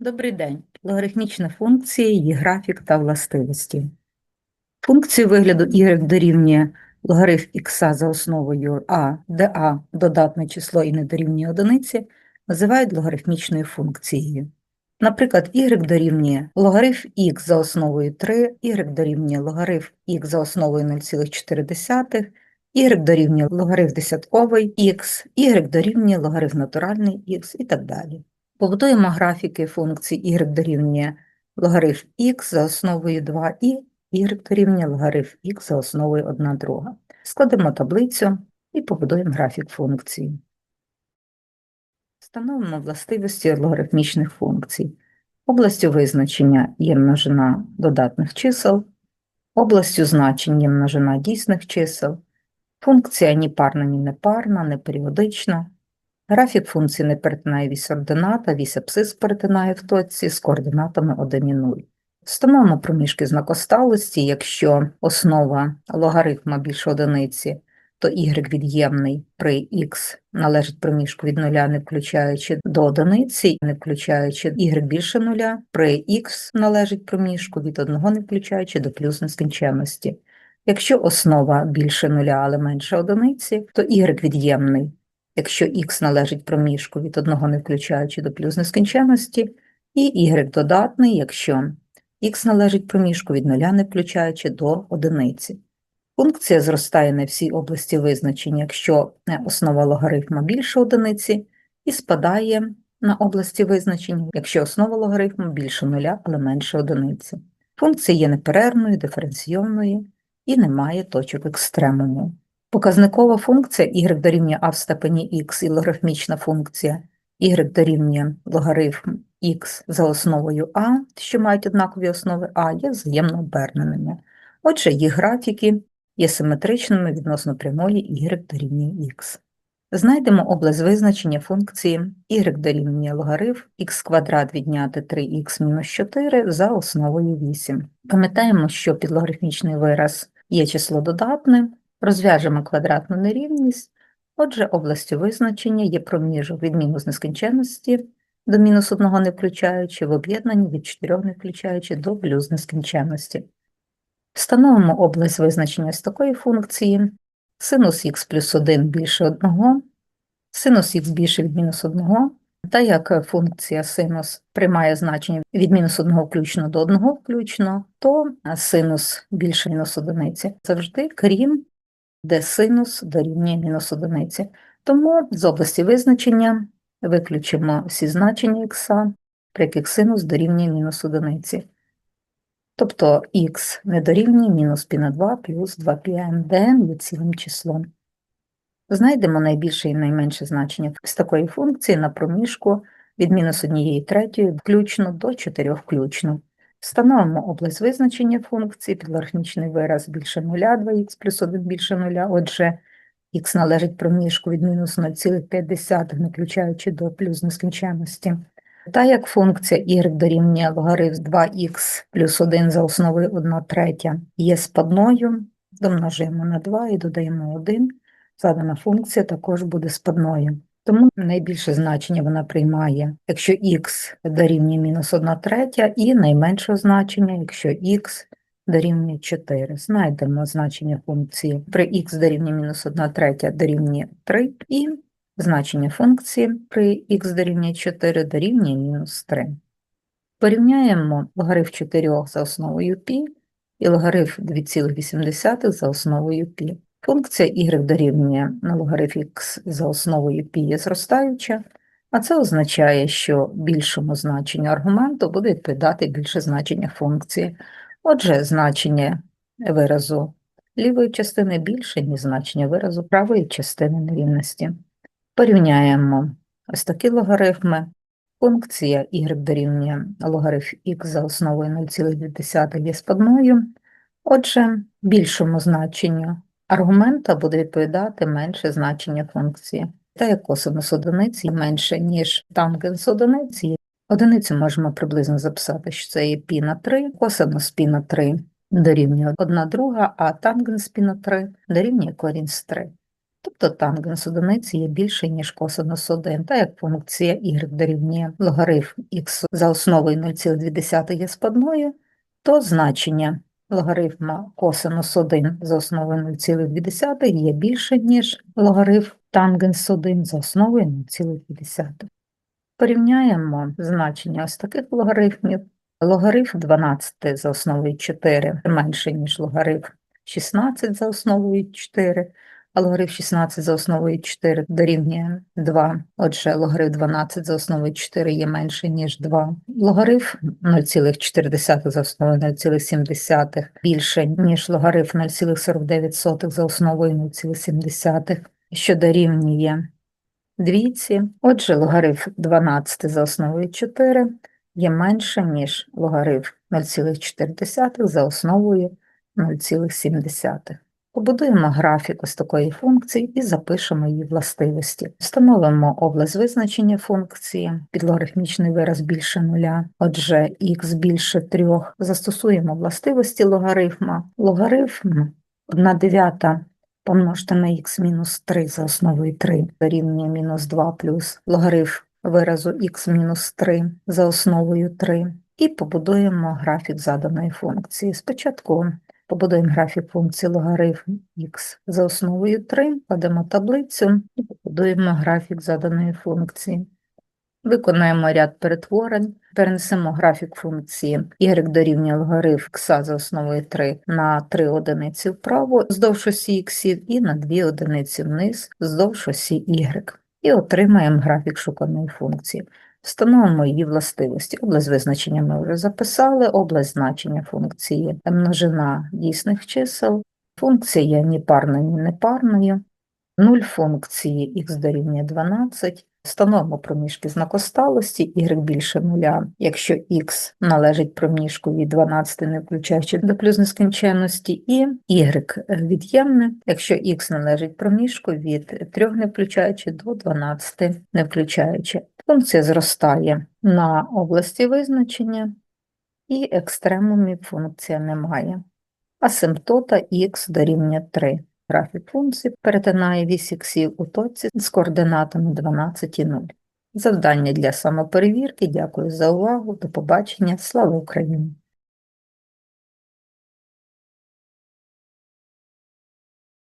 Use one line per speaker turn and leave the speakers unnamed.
Добрий день. Логарифмічні функції, її графік та властивості. Функцію вигляду y дорівнює логарифм х за основою а, де а – додатне число і не дорівнює одиниці, називають логарифмічною функцією. Наприклад, y дорівнює логарифм х за основою 3, y дорівнює логарифм х за основою 0,4, y дорівнює логарифм десятковий х, y дорівнює логарифм натуральний х і так далі. Побудуємо графіки функцій y дорівнює логарифм х за основою 2 і y дорівнює логарифм х за основою 1 друга. Складемо таблицю і побудуємо графік функції. Встановимо властивості логарифмічних функцій. Областю визначення є множина додатних чисел, областю значень є множина дійсних чисел, функція ні парна, ні непарна, не періодична, Графік функції не перетинає вісь ордината, вісь абсцис перетинає в точці з координатами 1 і 0. Встановимо проміжки знакосталості, якщо основа логарифма більше одиниці, то y від'ємний при x належить проміжку від нуля, не включаючи до одиниці, не включаючи y більше нуля, при x належить проміжку від 1 не включаючи до плюс нескінченності. Якщо основа більше нуля, але менше одиниці, то y від'ємний якщо х належить проміжку від одного не включаючи до плюс нескінченності, і y додатний, якщо х належить проміжку від нуля не включаючи до одиниці. Функція зростає на всій області визначення, якщо е, основа логарифма більше одиниці, і спадає на області визначення, якщо основа логарифму більше нуля, але менше одиниці. Функція є неперервною, диференційною і не має точок екстремуму. Показникова функція y дорівнює а в степені х і логарифмічна функція y дорівнює логарифм х за основою а, що мають однакові основи а, є взаємно оберненими. Отже, їх графіки є симетричними відносно прямої y дорівнює х. Знайдемо область визначення функції y дорівнює логарифм х квадрат відняти 3х мінус 4 за основою 8. Пам'ятаємо, що підлогарифмічний вираз є число додатне, Розв'яжемо квадратну нерівність. Отже, областю визначення є проміжок від мінус нескінченності до мінус 1 не включаючи, в об'єднанні від 4 не включаючи до плюс нескінченності. Встановимо область визначення з такої функції синус х плюс 1 більше 1, синус х більше від мінус 1, та як функція синус приймає значення від мінус 1 включно до 1 включно, то синус більше мінус одиниці завжди, крім де синус дорівнює мінус одиниці. Тому з області визначення виключимо всі значення х, при яких синус дорівнює мінус одиниці. Тобто х не дорівнює мінус π на 2 плюс 2πn, де n є цілим числом. Знайдемо найбільше і найменше значення з такої функції на проміжку від мінус 1 третьої включно до 4 включно. Встановимо область визначення функції, підлогарифмічний вираз більше 0, 2х плюс 1 більше 0, отже, х належить проміжку від мінус 0,5, не включаючи до плюс нескінченності. Та як функція y дорівнює логарифм 2х плюс 1 за основою 1 третя є спадною, домножуємо на 2 і додаємо 1, задана функція також буде спадною. Тому найбільше значення вона приймає, якщо х дорівнює мінус 1 третя, і найменше значення, якщо х дорівнює 4. Знайдемо значення функції при х дорівнює мінус 1 третя дорівнює 3, і значення функції при х дорівнює 4 дорівнює мінус 3. Порівняємо логарифм 4 за основою π і логарифм 2,8 за основою π. Функція y дорівнює на логарифм x за основою π є зростаюча, а це означає, що більшому значенню аргументу буде відповідати більше значення функції. Отже, значення виразу лівої частини більше, ніж значення виразу правої частини нерівності. Порівняємо ось такі логарифми. Функція y дорівнює логарифм x за основою 0,2 є спадною, отже, більшому значенню аргумента буде відповідати менше значення функції, та як косинус одиниці менше, ніж тангенс одиниці. Одиницю можемо приблизно записати, що це є π на 3, косинус пі на 3 дорівнює 1 друга, а тангенс пі на 3 дорівнює корінь з 3. Тобто тангенс одиниці є більший, ніж косинус 1, та як функція y дорівнює логарифм x за основою 0,2 є спадною, то значення логарифма косинус 1 за основою 0,2 є більше, ніж логарифм тангенс 1 за основою 0,2. Порівняємо значення ось таких логарифмів. Логарифм 12 за основою 4 менше, ніж логарифм 16 за основою 4, а логарифм 16 за основою 4 дорівнює 2. Отже, логарифм 12 за основою 4 є менше, ніж 2. Логарифм 0,4 за основою 0,7 більше, ніж логарифм 0,49 за основою 0,7, що дорівнює двійці. Отже, логарифм 12 за основою 4 є менше, ніж логарифм 0,4 за основою 0,7. Побудуємо графік ось такої функції і запишемо її властивості. Встановимо область визначення функції, під логарифмічний вираз більше нуля, отже, х більше 3. Застосуємо властивості логарифма. Логарифм 1 дев'ята помножте на х мінус 3 за основою 3 дорівнює мінус 2 плюс логарифм виразу х мінус 3 за основою 3. І побудуємо графік заданої функції. Спочатку побудуємо графік функції логарифм х за основою 3, кладемо таблицю і побудуємо графік заданої функції. Виконаємо ряд перетворень, перенесемо графік функції y дорівнює логарифм х за основою 3 на 3 одиниці вправо вздовж осі х і на 2 одиниці вниз вздовж осі y. І отримаємо графік шуканої функції. Встановимо її властивості. Область визначення ми вже записали, область значення функції множина дійсних чисел, функція ні парною, ні непарною, нуль функції х дорівнює 12, встановимо проміжки знакосталості, y більше нуля, якщо х належить проміжку від 12, не включаючи до плюс нескінченності, і y від'ємне, якщо х належить проміжку від 3, не включаючи до 12, не включаючи. Функція зростає на області визначення, і екстремумів функція немає. Асимптота х дорівнює 3. Графік функції перетинає вісь іксів у точці з координатами 12 і 0. Завдання для самоперевірки. Дякую за увагу. До побачення. Слава Україні!